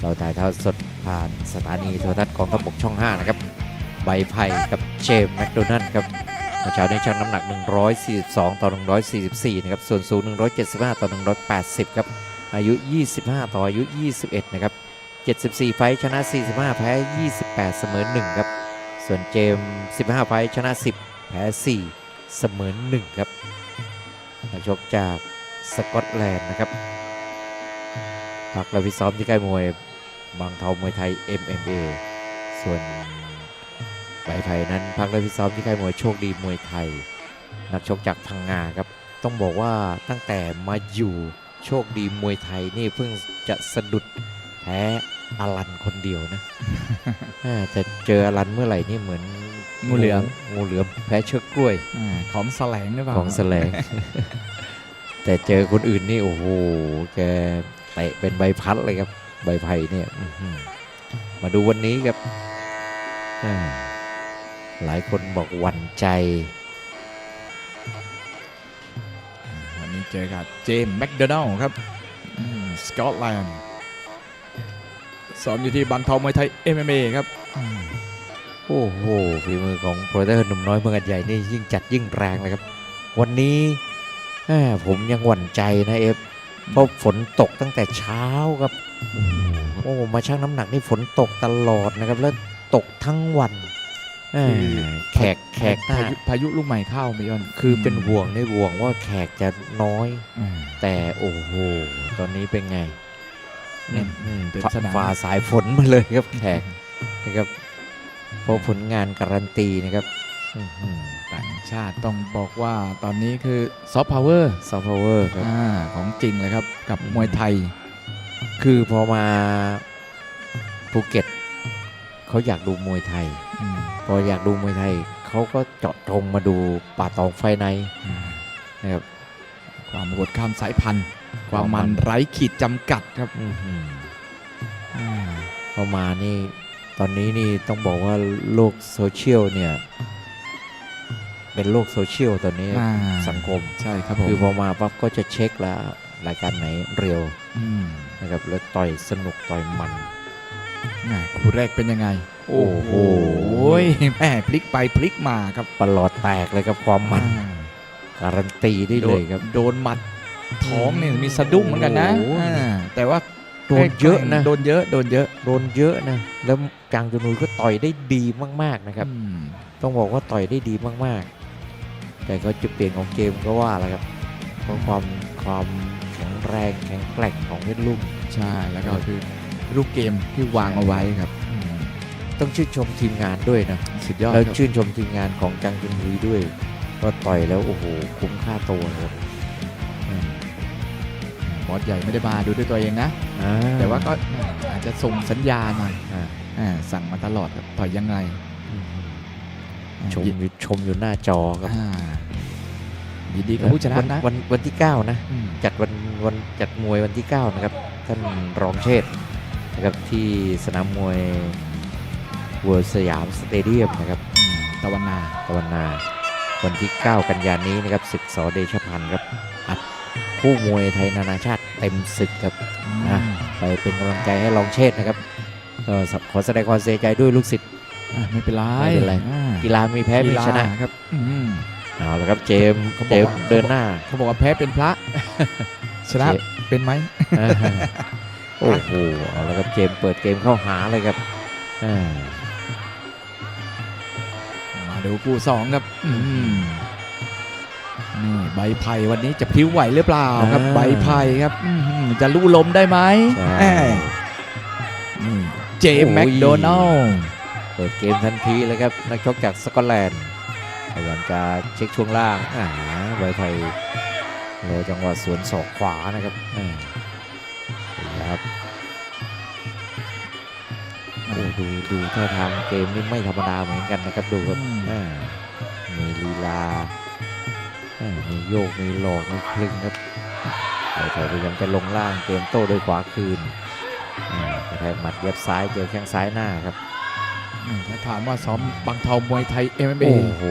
เราถ่ายทอดสดผ่านสถานีโทรทัศน์กองทัพบกช่อง 5 นะครับ ใบไผ่กับเจมแมคโดนัลด์ครับเช้านี้ชั่งน้ำหนัก 142 ต่อ 144 นะครับ ส่วนสูง 175 ต่อ 180 ครับ อายุ 25 ต่ออายุ 21 นะครับ 74 ไฟชนะ 45 แพ้ 28 เสมอ 1 ครับ ส่วนเจม 15 ไฟชนะ 10 แพ้ 4 เสมอ 1 ครับนักชกจากสกอตแลนด์นะครับพักและฟิซ้อมที่ค่ายมวย บางเทามวยไทย MMA ส่วนใบไผ่นั้นพักและฟิตซ้อมที่ค่ายมวยโชคดีมวยไทย นักชกจากพังงาครับ ต้องบอกว่าตั้งแต่มาอยู่โชคดีมวยไทยนี่เพิ่งจะสะดุดแพ้อลันคนเดียวนะอ่าจะเจออลันเมื่อไหร่นี่เหมือนงูเหลือมงูเหลือมแพ้เชือกกล้วยอ่าของแสลงหรือเปล่าของแสลง แต่เจอคนอื่นนี่โอ้โหแกเตะเป็นใบพัดเลยครับ ใบไผ่เนี่ยอื้อหือมาดูวันนี้ครับอ่าหลายคนบอกหวั่นใจ วันนี้เจอกับเจมส์แมคโดนัลด์ครับอืมสกอตแลนด์ซ้อมอยู่ที่บังทองมวยไทย MMA ครับอืมโอ้โหฝีมือของโปรเตอร์หนุ่มน้อยเมืองอัดใหญ่นี่ยิ่งจัดยิ่งแรงเลยครับ วันนี้แม่ผมยังหวั่นใจนะเอฟ เพราะฝนตกตั้งแต่เช้าครับ โอ้มาชั่งน้ำหนักนี่ฝนตกตลอดนะครับ แล้วตกทั้งวันแม่แขกแขกหน้าพายุพายุลูกใหม่เข้าไม่ย้อนคือเป็นห่วงในห่วงว่าแขกจะน้อยอืมแต่โอ้โห ตอนนี้เป็นไงแน่นอืมเต็มฝ่าสนามฝ่าสายฝนมาเลยครับแขกนะครับ เพราะผลงานการันตีนะครับ ต่างชาติต้องบอกว่าตอนนี้คือซอฟต์พาวเวอร์ซอฟต์พาวเวอร์ครับของจริงเลยครับกับอืมมวยไทย คือพอมาภูเก็ตเขาอยากดูมวยไทยอืมพออยากดูมวยไทยเขาก็เจาะจงมาดูป่าตองไฟในนะครับความโหดข้ามสายพันธุ์ ความความมัมันนไร้ขีดจำกัดครับอื้อหืออ่าพอมานี่ตอนนี้นี่ต้องบอกว่าโลกโซเชียลเนี่ย เป็นโลกโซเชียลตอนนี้อ่า สังคม ใช่ครับผมคือพอมาปั๊บก็จะเช็คแล้วรายการไหนเร็วมนะครับแล้วต่อยสนุกต่อยมันแหม่คู่แรกเป็นยังไง โอ้โห แม่พลิกไปพลิกมาครับประหลอดแตกเลยครับความมันอ่า การันตีได้เลยครับ โดนหมัดท้องเนี่ยมีสะดุ้งเหมือนกันนะโอ้โห อ่าแต่ว่าโดนเยอะนะโดนเยอะโดนเยอะโดนเยอะนะแล้วจางจนุยก็ต่อยได้ดีมากๆนะครับ อืมต้องบอกว่าต่อยได้ดีมากๆ แต่ก็จุดเปลี่ยนของเกมก็ว่าแหละครับเพราะความความแข็งแรงแข็งแกร่งของเพชรลุ่ม ใช่แล้วก็คือรูปเกมที่วางเอาไว้ครับอืมต้องชื่นชมทีมงานด้วยนะ สุดยอดแล้วครับชื่นชมทีมงานของจังจุนฮุยด้วยว่าต่อยแล้วโอ้โหคุ้มค่าตัวครับอืมบอสใหญ่ไม่ได้มาดูด้วยตัวเองนะอ่าแต่ว่าก็อาจจะส่งสัญญาณหน่อยอ่า อ่าสั่งมาตลอดครับต่อยยังไงอืมอ่า ชมอยู่ชมอยู่หน้าจอครับอ่ายินดีกับผู้ชนะวันนะ วันวันที่ 9 นะ อืม จัดวันวันจัดมวยวันที่ 9 นะครับ ท่านรองเชษฐ์นะครับที่สนามมวยเวิร์สยามสเตเดียมนะครับ อืมตะวันนา ตะวันนาวันที่ 9 กันยายนนี้นะครับศึกสอเดชพันธ์ครับอัดคู่มวยไทยนานาชาติเต็มศึกครับอะไปเป็นกำลังใจให้รองเชษฐ์นะครับก็ขอแสดงความเสียใจด้วยลูกศิษย์ อะไม่เป็นไรไม่เป็นไร อ่ากีฬามีแพ้มีชนะกีฬาครับอืม เอาละครับเจมส์เขาบเจอกมว่าส์เดินหน้า เขาบอกว่าแพ้เป็นพระ ชนะเจเป็นไหมอ่าโอ้โหเอาละครับเจมส์เปิดเกมเข้าหาเลยครับอ่ามาดูคู่สองครับอืมนี่ใบไผ่วันนี้จะพลิ้วไหวหรือเปล่าครับ ใบไผ่ครับอื้อหือจะลู่ลมได้ไหมใช่แหม่นี่เจมส์แมคโดนัลด์เปิดเกมทันทีเลยครับนักชกจากสกอตแลนด์พยายามจะเช็คช่วงล่างอ่าไวไทยโลจังหวะสวนศอกขวานะครับอ่านี่ครับโอ้ดูดูท่าทางเกมนี่ไม่ธรรมดาเหมือนกันนะครับดูครับอ่ามีลีลาอ่ามีโยก มีหลอก มีคลึงครับไวไทยพยายามจะลงล่างเกมโต้โดยขวาคืนอ่ากระแทกหมัดเย็บซ้ายเจอแข้งซ้ายหน้าครับอืม ถ้าถามว่าซ้อมบังทองมวยไทย MMA โอ้โห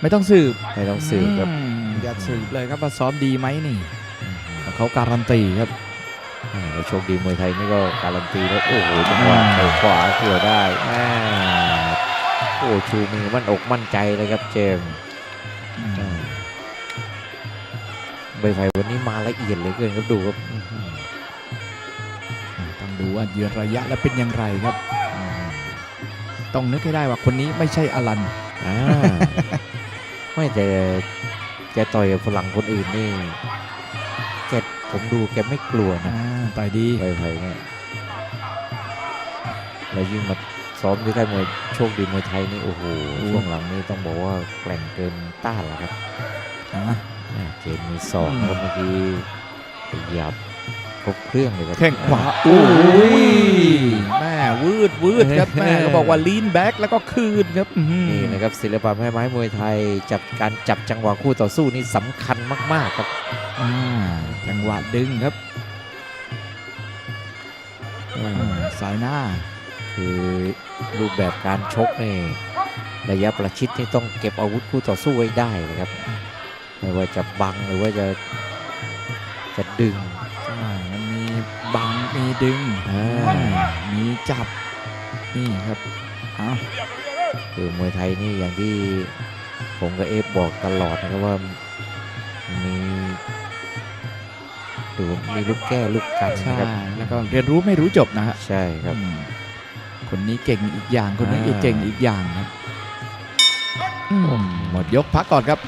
ไม่ต้องสืบไม่ต้องสืบครับอืมอย่าสืบเลยครับว่าซ้อมดีไหมนี่ เขาการันตีครับอ่าแล้วโชคดีมวยไทยนี่ก็การันตีแล้วโอ้โหจังหวะเตะขวาเกี่ยวได้แม่โอ้ชูมือมั่นอกมั่นใจเลยครับเจมส์อ่าใบไผ่วันนี้มาละเอียดเหลยเกินครับดูครับอื้อหือต้องดูว่ายืนระยะแล้วเป็นอย่างไรครับอืม ต้องนึกให้ได้ว่าคนนี้ไม่ใช่อลันอ่าไม่แต่แกต่อยกับฝรั่งคนอื่นนี่แกผมดูแกไม่กลัวนะอ่าต่อยดีไผ่ไผ่เนี่ยแล้วยิ่งมาซ้อมที่ค่ายมวยโชคดีมวยไทยนี่โอ้โหช่วงหลังนี่ต้องบอกว่าแกร่งเกินต้านแล้วครับอ่า อ่าเจมส์มีศอกอืมนะครับเมื่อกี้ขยับ ครบเครื่องเลยครับแข้งขวาโอ้ยแม่วืดวืดครับแม่ก็บอกว่าลีนแบ็กแล้วก็คืนครับอื้อหือนี่นะครับศิลปะแม่ไม้มวยไทยจับการจับจังหวะคู่ต่อสู้นี่สำคัญมากๆครับอ่าจังหวะดึงครับอ่าสายหน้าคือรูปแบบการชกนี่ระยะประชิดนี่ต้องเก็บอาวุธคู่ต่อสู้ไว้ได้นะครับ ไม่ว่าจะบังหรือว่าจะจะดึงใช่มันมีบัง มีดึงอ่ามีจับ นี่ครับเอาคือมวยไทยนี่อย่างที่ผมกับเอฟบอกตลอดนะครับว่ามีดูมีลูกแก้ลูกกันใช่นะครับแล้วก็เรียนรู้ไม่รู้จบนะฮะใช่ครับอืมคนนี้เก่งอีกอย่างคนนี้อ่าอีกเก่งอีกอย่างครับอืมหมดยกพักก่อนครับ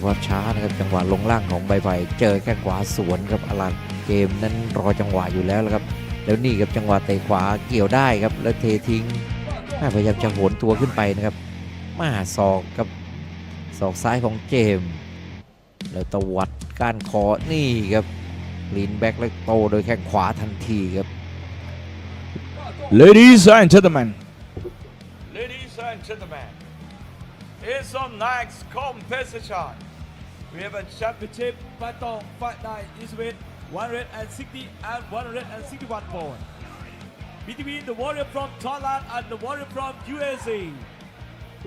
ดูภาพช้านะครับจังหวะลงล่างของใบไผ่เจอแข้งขวาสวนครับอลันเกมนั้นรอจังหวะอยู่แล้วละครับ แล้วนี่ครับจังหวะเตะขวาเกี่ยวได้ครับแล้วเททิ้งแม่พยายามจะโหนตัวขึ้นไปนะครับมาศอกกับศอกซ้ายของเจมส์แล้วตวัดก้านคอนี่ครับลีนแบ็กแล้วโตโดยแข้งขวาทันทีครับ Ladies and gentlemen Ladies and gentlemen, it's on next competition. We have a championship battle fight night is with 160 and 161 pounds. Between the warrior from Thailand and the warrior from USA.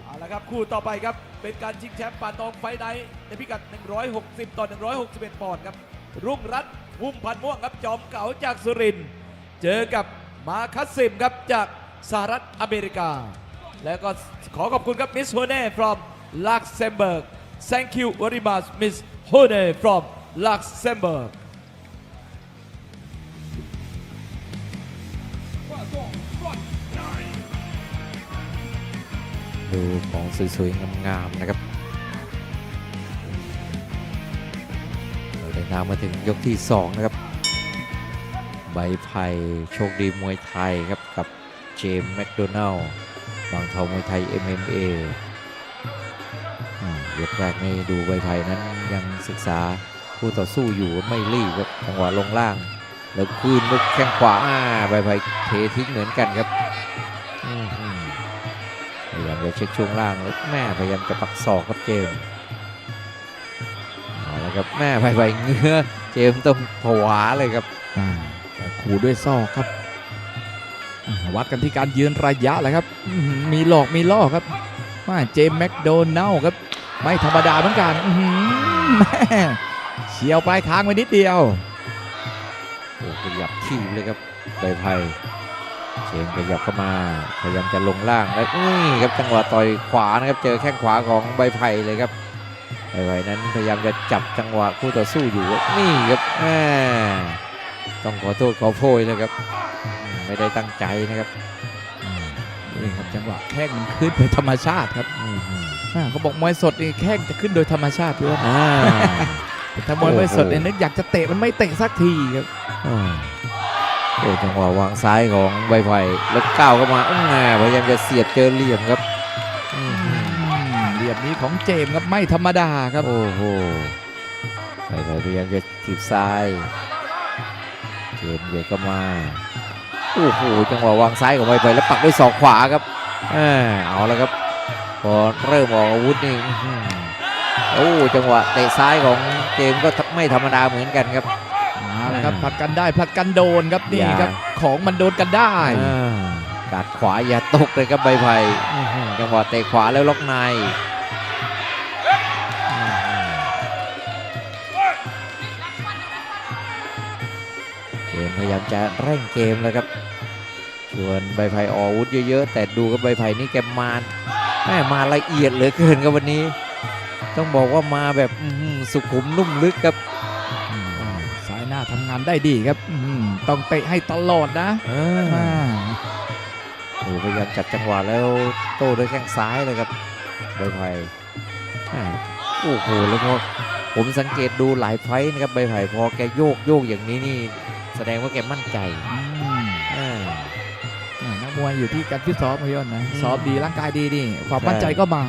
เอาละครับคู่ต่อไปครับ เป็นการชิงแชมป์ปาตองไฟไนในพิกัด 160 ต่อ 161 ปอนด์ครับ รุ่งรัตน์พุ่มพันธ์ม่วงครับจอมเก๋าจากสุรินทร์เจอกับมาคัสซิมครับจากสหรัฐอเมริกา แล้วก็ขอขอบคุณครับมิสโฮเน่ from Luxembourg thank you very much Miss Hone from Luxembourg ดูของสวยๆงามๆนะครับเดินทางมาถึงยกที่ 2 นะครับ ใบไผ่โชคดีมวยไทยครับกับเจมส์แมคโดนัลล์บางเทามวยไทย MMA อ่า ยกแรกนี่ดูใบไผ่นั้นยังศึกษาคู่ต่อสู้อยู่ไม่รีบครับจังหวะลงล่าง แล้วคืนลูกแข้งขวาอ่าใบไผ่เททิ้งเหมือนกันครับพยายามจะเช็คช่วงล่างแล้วแม่พยายามจะปักศอกครับเจมส์เอาละครับแม่ไปไปเงื้อเจมส์ต้องผวาเลยครับขู่ด้วยซอกครับ วัดกันที่การยืนระยะแหละครับ มีหลอกมีล่อครับว่าเจมส์แมคโดนัลครับ ไม่ธรรมดาเหมือนกันแม่เฉียวปลายคางไปนิดเดียวโอ้ขยับทีบเลยครับใบไผ่เจมส์ขยับเข้ามาพยายามจะลงล่างแล้วนี่ครับจังหวะต่อยขวานะครับ เจอแข้งขวาของใบไผ่เลยครับใบไผ่นั้นพยายามจะจับจังหวะคู่ต่อสู้อยู่นี่ครับแม่ต้องขอโทษขอโพยเลยครับ ไม่ได้ตั้งใจนะครับนี่ครับจังหวะแข้งมันขึ้นโดยธรรมชาติครับอื เขาบอกมวยสดนี่แข้งจะขึ้นโดยธรรมชาติพี่ว่าอ่าถ้ามวยมวยสดเนี่ยนึกอยากจะเตะมันไม่เตะสักทีครับอ่าโอ้จังหวะวางซ้ายของใบไผ่แล้วก้าวเข้ามาอื้อพยายามจะเสียบเจอเหลี่ยมครับอืมยบนี้ของเจมส์ครับไม่ธรรมดาครับโอ้โหไปไปพยายามจะถีบซ้ายเจมส์เบียดเข้ามาโอ้โหจังหวะวางซ้ายของไวไฟแล้วปักด้วยศอกขวาครับเออเอาแล้วครับ พอเริ่มออกอาวุธนี่อื้อหือโอ้จังหวะเตะซ้ายของเจมส์ก็ไม่ธรรมดาเหมือนกันครับมาแล้วครับผลัดกันได้ผลัดกันโดนครับนี่อย่าครับ ของมันโดนกันได้อ่ากัดขวาอย่าตกเลยครับใบไผ่อื้อหือจังหวะเตะขวาแล้วล็อกในอื้อหือเกมพยายามจะเร่งเกมแล้วครับชวนใบไผ่ออกอาวุธเยอะๆ แต่ดูกับใบไผ่นี่แกมา แม่มาละเอียดเหลือเกินครับวันนี้ ต้องบอกว่ามาแบบอื้อหือสุขุมนุ่มลึกครับอืมสายหน้าทำงานได้ดีครับอืมต้องเตะให้ตลอดนะเอออ่าโอ้พยายามจับจังหวะแล้วโต้ด้วยแข้งซ้ายเลยครับใบไผ่อ่าโอ้โหแล้วพอผมสังเกตดูหลายไฟท์นะครับใบไผ่พอแกโยกโยกอย่างนี้นี่ แสดงว่าแกมั่นใจอื มอ่าอ่านักมวยอยู่ที่การฟิตซ้อมพยนต์นะอืมซ้อมดีร่างกายดีนี่ความใช่มั่นใจก็มา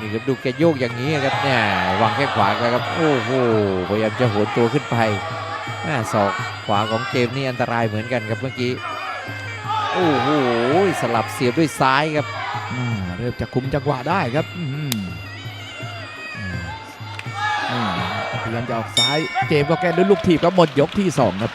นี่ครับดูแกโยกอย่างนี้ครับเนี่ยวางแข้งขวาแล้วครับโอ้โหพยายามจะโหนตัวขึ้นไปอ่าศอกขวาของเจมส์นี่อันตรายเหมือนกันครับเมื่อกี้โอ้โหสลับเสียบด้วยซ้ายครับอ่าเริ่มจะคุมจังหวะได้ครับอืมอ่านี่พยายามจะออกซ้ายเจมส์ก็แก้ด้วยลูกถีบครับหมดยกที่สองครับ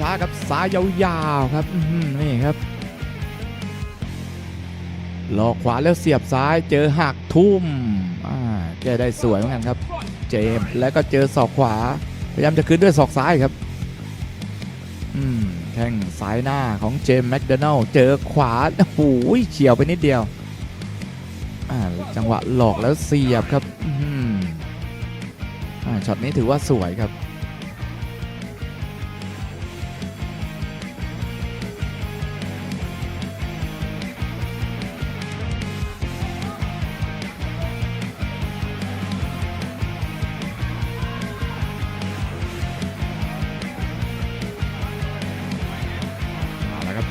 ช้าๆครับซ้ายยาวๆครับนี่ครับหลอกขวาแล้วเสียบซ้ายเจอหักทุ่มอ่าแกได้สวยเหมือนกันครับ เจมส์แล้วก็เจอศอกขวา พยายามจะคืนด้วยศอกซ้ายครับอืมแข้งซ้ายหน้าของเจมส์แมคโดนัลล์เจอขวาโอ้โหเฉียวไปนิดเดียวอ่าจังหวะหลอกแล้วเสียบครับอื้อหืออ่าช็อตนี้ถือว่าสวยครับ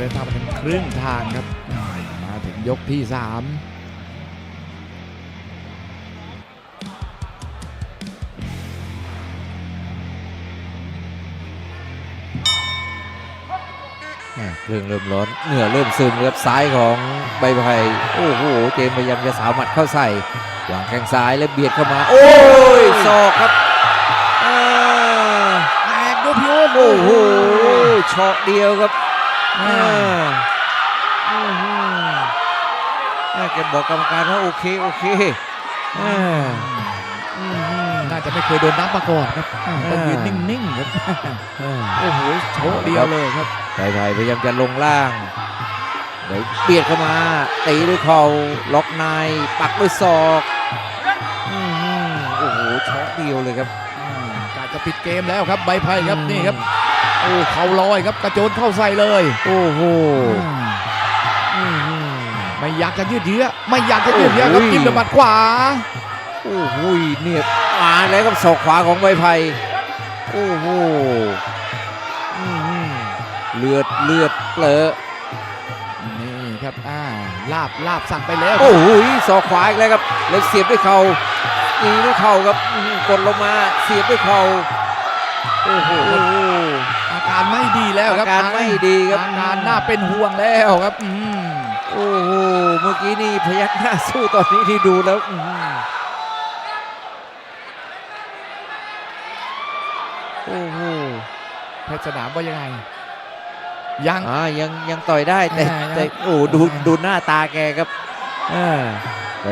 ดินทางมาถึงครึ่งทางครับอืมมาถึงยกที่3แม่เครื่องเริ่มร้อนเหงื่อเริ่มซึมครับซ้ายของใบไผ่โอ้โหเจมส์พยายามจะสาวหมัดเข้าใส่วางแข้งซ้ายแล้วเบียดเข้ามา โอ้ยศอกครับอ่าแตกด้วยพี่อ้นโอ้โหเฉาะเดียวครับอ่าอื้อหืออ่า แกบอกกรรมการว่าโอเคโอเคน่าจะไม่เคยโดนนับมาก่อนครับต้องยืนนิ่งๆครับโอ้โหโชว์เดียวเลยครับไผ่ไผ่พยายามจะลงล่างเดี๋ยวเบียดเข้ามาตีด้วยเข่าล็อกในปักด้วยศอกโอ้โหช็อตเดียวเลยครับอ่ากจะปิดเกมแล้วครับใบไพ่ครับนี่ครับ โอ้เข่าลอยครับกระโจนเข้าใส่เลย โอ้โหอ่าอื้อหือไม่อยากจะยืดเยื้อไม่อยากจะยืดเยื้อครับโอ้โหจิ้มด้วยหมัดขวาโอ้โหเนี่ยมาแล้วกับศอกขวาของใบไผ่โอ้โหอื้อหือเลือดเลือดเปลอะนี่ครับอ่าลาบลาบสั่งไปแล้วโอ้โหศอกขวาอีกแล้วครับแล้วเสียบด้วยเข่าตีด้วยเข่าครับอื้อหือกดลงมาเสียบด้วยเข่าโอ้โหอา การไม่ดีแล้วครับอาการไม่ดีครับอาการน่าเป็นห่วงแล้วครับอืมโอ้โหเมื่อกี้นี่พยักหน้าสู้ตอนนี้ที่ดูแล้วอื้อหือโอ้โหแพทย์สนามว่ายังไงยังอ่ายังยังต่อยได้แต่อ่ายังแต่โอ้ดูดูหน้าตาแกครับอ่า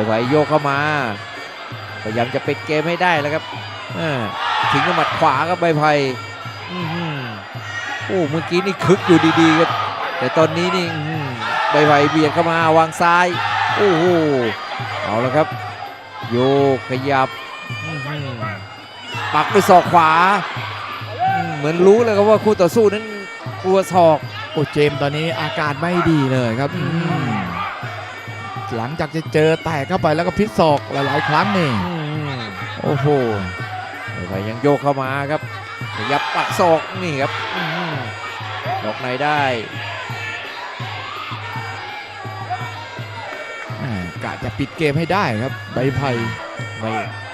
ไหวๆโยกเข้ามาพยายามจะปิดเกมให้ได้แล้วครับอ่าถึงกับหมัดขวาครับใบไผ่อื้อหือ โอ้เมื่อกี้นี่คึกอยู่ดีๆครับแต่ตอนนี้นี่อื้อหือใบไผ่เบียดเข้ามาวางซ้าย โอ้โหเอาละครับ โยกขยับอื้อหือปักด้วยศอกขวาอืมเหมือนรู้เลยครับว่าคู่ต่อสู้นั้นกลัวศอกโอ้เจมส์ตอนนี้อาการไม่ดีเลยครับอืมอืมหลังจากจะเจอแตกเข้าไปแล้วก็พิษศอกหลายๆ ครั้งนี่อืมโอ้โหใบไผ่ยังโยกเข้ามาครับขยับปักศอกนี่ครับอื้อหือ ล็อกในได้แหม่กะจะปิดเกมให้ได้ครับใบไผ่ไม่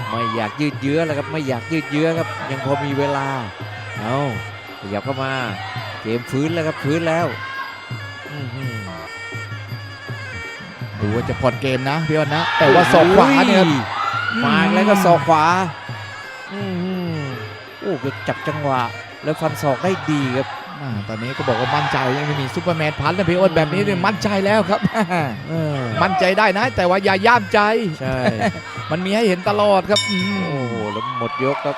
ไม่อยากยืดเยื้อแล้วครับไม่อยากยืดเยื้อครับยังพอมีเวลาเอาขยับเข้ามาเกมฟื้นแล้วครับฟื้นแล้วอื้อหือดูว่าจะผ่อนเกมนะพี่อ้นนะ แต่ว่าศอกขวาเนี่ยครับมาอีกแล้วก็ศอกขวาอื้อหือโอ้ก็จับจังหวะ แล้วฟันศอกได้ดีครับอ่า ตอนนี้ก็บอกว่ามั่นใจยังไม่มีซูเปอร์แมนพันนะพี่อ้นแบบนี้เนี่ยมั่นใจแล้วครับเออมั่นใจได้นะ แต่ว่าอย่าย่ามใจ ใช่ มันมีให้เห็นตลอดครับอืมโอ้โหแล้วหมดยกครับ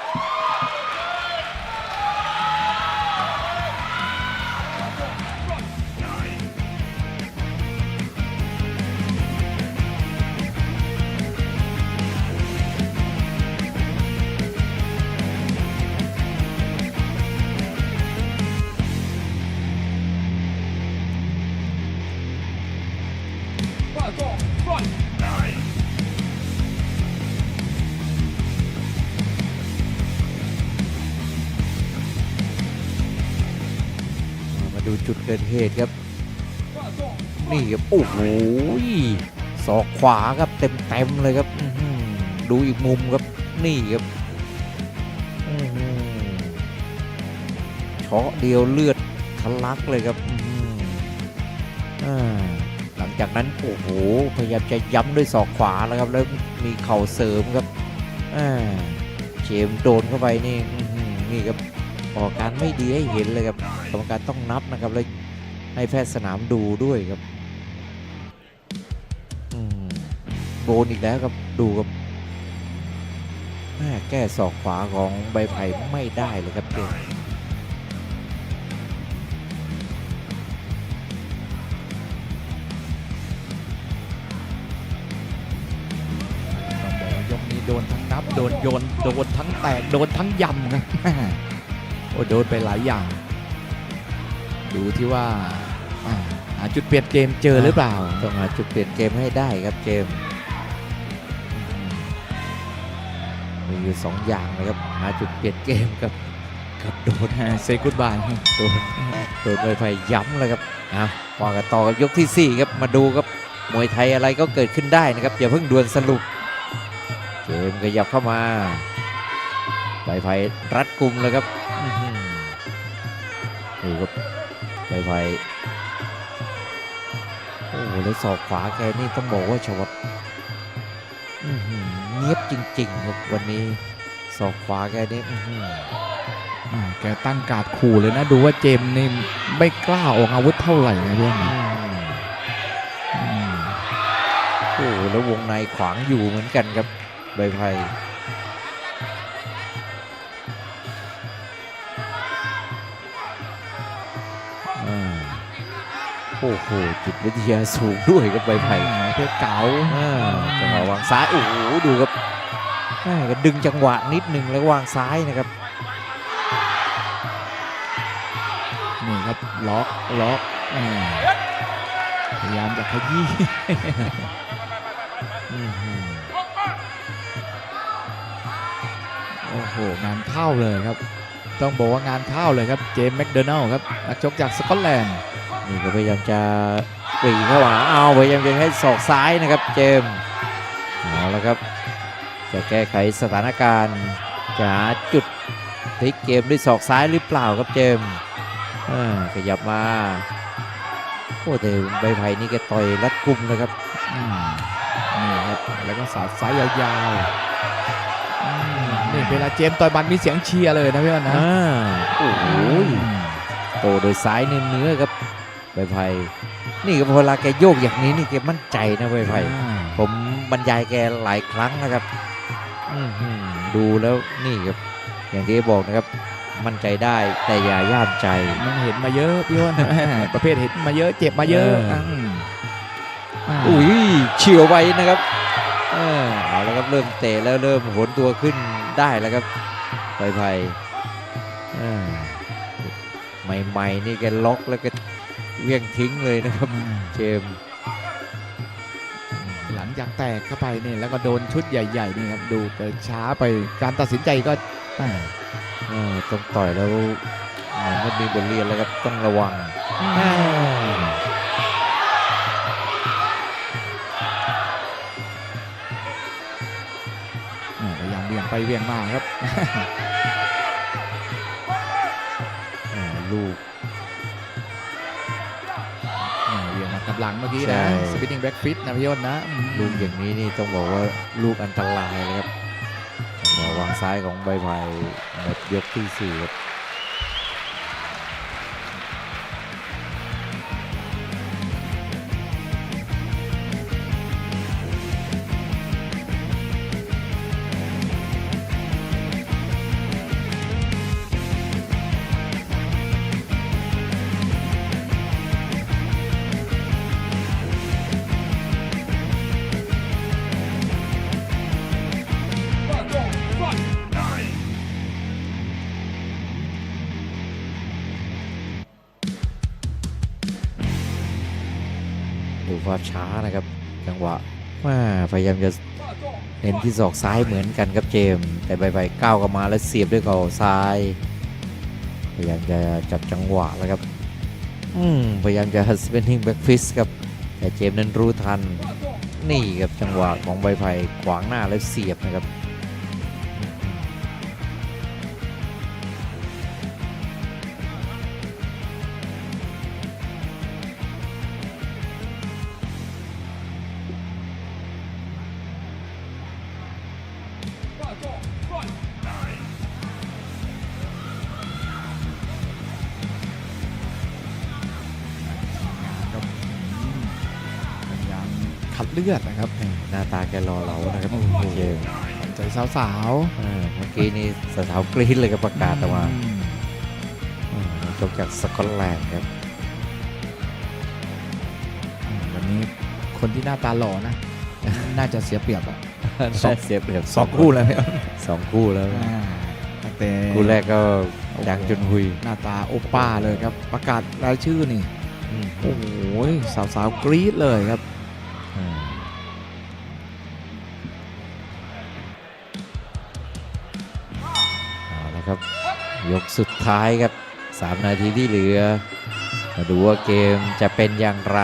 กิดเหตุครับ นี่ครับโอ้โหศอกขวาครับเต็มเต็มๆเลยครับดูอีกมุมครับนี่ครับเฉาะเดียวเลือดทะลักเลยครับหลังจากนั้นโอ้โหพยายามจะย้ำด้วยศอกขวาแล้วครับแล้วมีเข่าเสริมครับเจมโดนเข้าไปนี่นี่ครับออกอาการไม่ดีให้เห็นเลยครับกรรมการต้องนับนะครับแล้ว ให้แพทย์สนามดูด้วยครับอืมโดนอีกแล้วครับดูครับแม่แก้ศอกขวาของใบไผ่ไม่ได้เลยครับเกมต้องบอกว่ายกนี้โดนทั้งนับ โดนโยน โดนทั้งแตก โดนทั้งยำครับโอ้โดนไปหลายอย่าง ดูที่ว่า อ่าหาจุดเปลี่ยนเกมเจอหรือเปล่า ต้องหาจุดเปลี่ยนเกมให้ได้ครับเกมมีอยู่สองอย่างเลยครับหาจุดเปลี่ยนเกมกับกับโดนเซกุดบายโดนโดนใบไผ่ย้ำเลยครับอะว่ากันต่อกับยกที่ 4 ครับมาดูครับมวยไทยอะไรก็เกิดขึ้นได้นะครับอย่าเพิ่งด่วนสรุปเกมขยับเข้ามาใบไผ่รัดกลุ่มเลยครับอื้อหือดูครับใบไผ่ โอ้โหแล้วศอกขวาแกนี่ต้องบอกว่าชวัดอื้อหือเนียบจริงๆครับวันนี้ศอกขวาแกนี่อื้อหืออ่าแกตั้งการ์ดขู่เลยนะดูว่าเจมส์นี่ไม่กล้าออกอาวุธเท่าไหร่นะเพื่อนอืมโอ้โหแล้ววงในขวางอยู่เหมือนกันครับใบไผ่ โอ้โหจิตวิทยาสูงด้วยครับใบไผ่อ่าเพชรเก๋าอ่าจังหวะวางซ้ายโอ้โหดูครับแม่ก็ดึงจังหวะนิดหนึ่งแล้ววางซ้ายนะครับนี่ครับล็อกล็อกอ่าพยายามจะขยี้อื้อหือโอ้โห งานเข้าเลยครับ ต้องบอกว่างานเข้าเลยครับ เจมส์แมคโดนัลล์ครับ นักชกจากสกอตแลนด์ นี่ก็พยายามจะปรีเข้าหาเอาพยายามจะให้ศอกซ้ายนะครับเจมส์เอาละครับ จะแก้ไขสถานการณ์จะหาจุดพลิกเกมด้วยศอกซ้ายหรือเปล่าครับเจมส์อ่าขยับมาโอ้แต่ใบไผ่นี่แกต่อยรัดกุมเลยครับอืมนี่ครับแล้วก็สาดซ้ายยาวๆอืมนี่เวลาเจมส์ต่อยบันมีเสียงเชียร์เลยนะพี่อ้นนะอ่าโอ้โหอืมโตโดยซ้ายเนื้อๆครับ ใบไผ่นี่ก็เวลาแกโยกอย่างนี้นี่แกมั่นใจนะใบไผ่อ่าผมบรรยายแกหลายครั้งนะครับอื้อหือดูแล้วนี่ครับ อย่างที่บอกนะครับ มั่นใจได้แต่อย่าย่ามใจมันเห็นมาเยอะพี่อ้นประเภทเห็นมาเยอะเจ็บมาเยอะเอออืมอ่าอุ้ยเฉียวไว้นะครับเออเอาแล้วครับเริ่มเตะแล้วเริ่มโหนตัวขึ้นได้แล้วครับไผ่ไผ่เออใหม่ๆนี่แกล็อกแล้วก็ เวียงทิ้งเลยนะครับเจมส์หลังจากแตกเข้าไปนี่แล้วก็โดนชุดใหญ่ๆนี่ครับดูไปช้าไปการตัดสินใจก็อ่าเออต้องต่อยแล้วเหมือนกับมีบทเรียนแล้วครับต้องระวังอ่าพยายามเบี่ยงไปเบี่ยงมาครับอ่าลูก เบี่ยงมากำลังเมื่อกี้ใช่นะ สปินนิ่งแบ็กฟิตนะพี่อ้นนะอืมลูกอย่างนี้นี่ต้องบอกว่าลูกอันตรายเลยครับจังหวะวางซ้ายของใบไผ่หมดยกที่สี่ครับ ดูภาพช้านะครับ จังหวะมาพยายามจะเน้นที่ศอกซ้ายเหมือนกันครับเจม แต่ใบไผ่ก้าวกลับมาแล้วเสียบด้วยเข่าซ้าย พยายามจะจับจังหวะแล้วครับอืมพยายามจะ spinning back fist ครับ แต่เจมนั้นรู้ทัน นี่ครับจังหวะของใบไผ่ขวางหน้าแล้วเสียบนะครับ เลือดนะครับหน้าตาแกรอเรานะครับโอ้โหเจมส์ใจสาวอ่าเมื่อกี้นี่สถาวกรี๊ดเลยกับประๆกาศออกมาอืมอืมจบจากสกอตแลนด์ครับอืมวันนี้คนที่หน้าตาหล่อนะ น่าจะเสียเปรียบอะสองเสียเปรียบสองคู่เลยพี่สองคู่แล้วอ่าตั้งแต่คู่แรกก็ดังจนหุย หน้าตาโอป้าเลยครับ ประกาศรายชื่อนี่อืมโอ้โหสาวๆกรี๊ดเลยครับ สุดท้ายครับ 3 นาทีที่เหลือ มาดูว่าเกมจะเป็นอย่างไร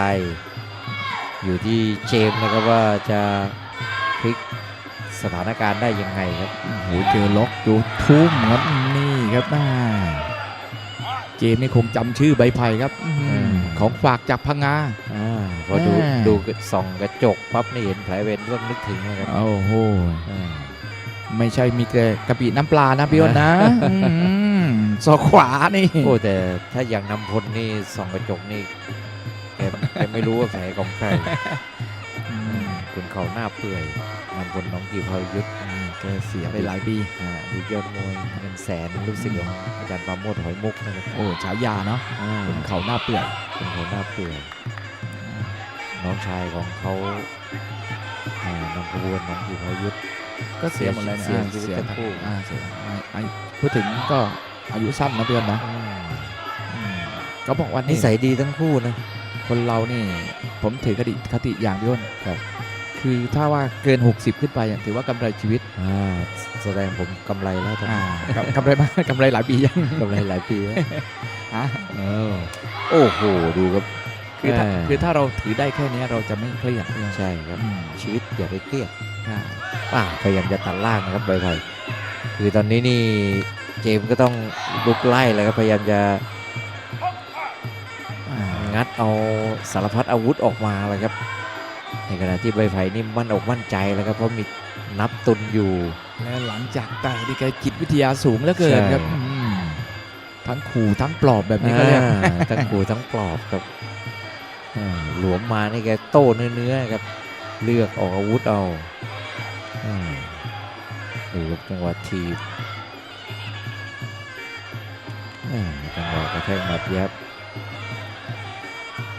อยู่ที่เจมส์นะครับว่าจะพลิกสถานการณ์ได้ยังไงครับโอ้โหเจอล็อกอยู่ทุ่มครับนี่ครับแม่เจมส์นี่คงจำชื่อใบไผ่ครับอื้อหืออืมของฝากจากพังงาอ่าพอดูอ่าดูส่องกระจกปั๊บนี่เห็นแผลเป็นเรื่องนึกถึงนะครับโอ้โหอ่าไม่ใช่มีแต่กะปิน้ำปลานะพี่อ้นนะอืม ศอกขวานี่โอ้แต่ถ้าอย่างนำพลนี่ส่องกระจกนี่แกแกไม่รู้ว่าแผลของใครอืมคุณเขาหน้าเปื่อยนำพลน้องกีพายุทธ์แกเสียไปหลายปีอ่าดูยอดมวยเงินแสนลูกศิษย์ของอาจารย์ปราโมทหอยมุกนะครับโอ้ฉายาเนาะอ่าคนเขาหน้าเปื่อยคุณเขาหน้าเปื่อยน้องชายของเขาอ่านำขบวนน้องกีพายุทธ์ก็เสียหมดเลยนะเสียอ่าชีวิตเสียทั้งคู่อ่าเสียอ่าไอ้พูดถึงก็ อายุสั้นนะเพื่อนนะอืมอืมก็บอกว่านินี่สัยดีทั้งคู่นะ คนเรานี่ผมถือคติคติอย่างพี่อ้นครับ คือถ้าว่าเกิน 60 ขึ้นไปอะถือว่ากำไรชีวิตอ่าแสดงผมกำไรแล้วตอนอ่านี้กำกำไรมากกำไรหลายปียังกำไรหลายปีแล้วอะเออโอ้โหดูครับคือถ้าแหม่คือถ้าเราถือได้แค่เนี้ยเราจะไม่เครียดพี่อ้นใช่ครับอืมชีวิตอย่าไปเครียดใช่อ่าพยายามจะตัดล่างนะครับใบไผ่คือตอนนี้นี่ เจมส์ก็ต้องลุกไล่แล้วครับพยายามจะอ่างัดเอาสารพัดอาวุธออกมาเลยครับ ในขณะที่ใบไผ่นี่มั่นอกมั่นใจแล้วครับเพราะมีนับตุนอยู่และหลังจากแต่ที่แกจิตวิทยาสูงเหลือเกินครับใช่อืมทั้งขู่ทั้งปลอบแบบนี้ก็เรียกอ่าทั้งขู่ทั้งปลอบครับอ่าหลวมมานี่แกโต้เนื้อๆครับเลือกออกอาวุธเอาอ่าดูครับจังหวะทีบแม่ จังหวะกระแทกหมัดยับ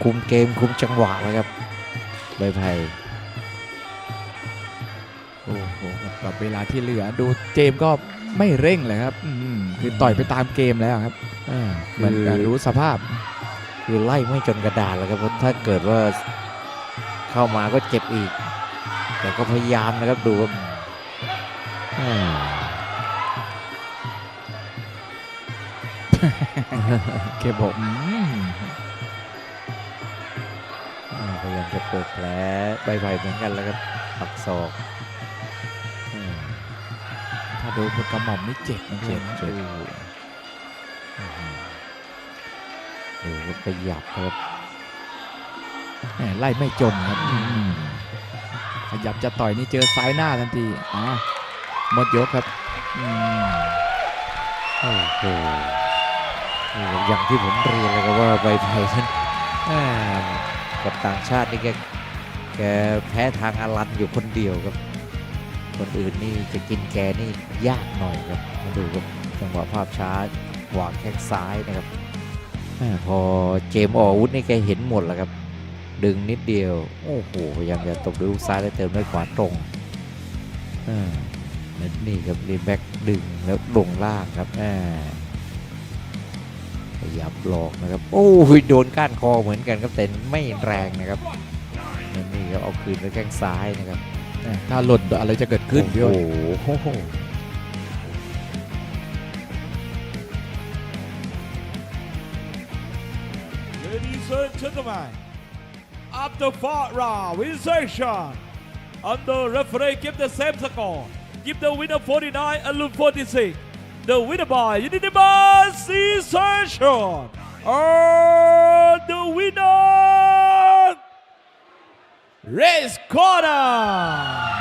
คุมเกมคุมจังหวะเลยครับใบไผ่โอ้โหกับเวลาที่เหลือดูเจมส์ก็ไม่เร่งเลยครับอืมคือต่อยไปตามเกมแล้วครับอ่าเหมือนกันรู้สภาพ คือไล่ไม่จนกระดานแล้วครับเพราะถ้าเกิดว่าเข้ามาก็เจ็บอีก แต่ก็พยายามนะครับดูครับ เกมบอกอืมอ่าพยายามจะเปิดแผลใบไผ่เหมือนกันแล้วครับปักศอกอืมถ้าโดนบนกระหม่อมนี่เจ็บนะเจ็บเจ็เจ็บบดูก็ขยับครับแหมไล่ไม่จนครับอืมขยับจะต่อยนี่เจอซ้ายหน้าทันทีอ่าหมดยกครับอืมโอ้โหนี่ครับ อย่างที่ผมเรียนเลยครับว่าใบไผ่นั้นกับต่างชาตินี่แกแกแพ้ทางอารันอยู่คนเดียวครับ คนอื่นนี่จะกินแกนี่ยากหน่อยครับมาดูครับจังหวะภาพช้าวางแข้งซ้ายนะครับพอเจมส์ออกวุธนี่แกเห็นหมดแล้วครับ ดึงนิดเดียว โอ้โหพยายามจะตบด้วยลูกซ้ายแล้วเติมด้วยขวาตรงอ่านี่ครับรีแบ็กดึงแล้วลงล่างครับอ่า ยายามหลอกนะครับ โอ้ยโดนก้านคอเหมือนกันครับแต่ไม่แรงนะครับนั่นนี่ครับเอาคืนด้วยแข้งซ้ายนะครับแหมถ้าหล่นอะไรจะเกิดขึ้นพี่โอ้อ้นโห Ladies and gentlemen, after fourth round, win section. Under referee, give the same score. Give the winner 49 and lose 46. The winner by unanimous decision. And the winner, race corner.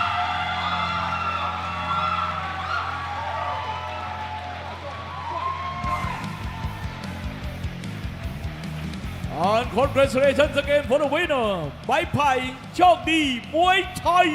And congratulations again for the winner ใบไผ่โชคดีมวยไทย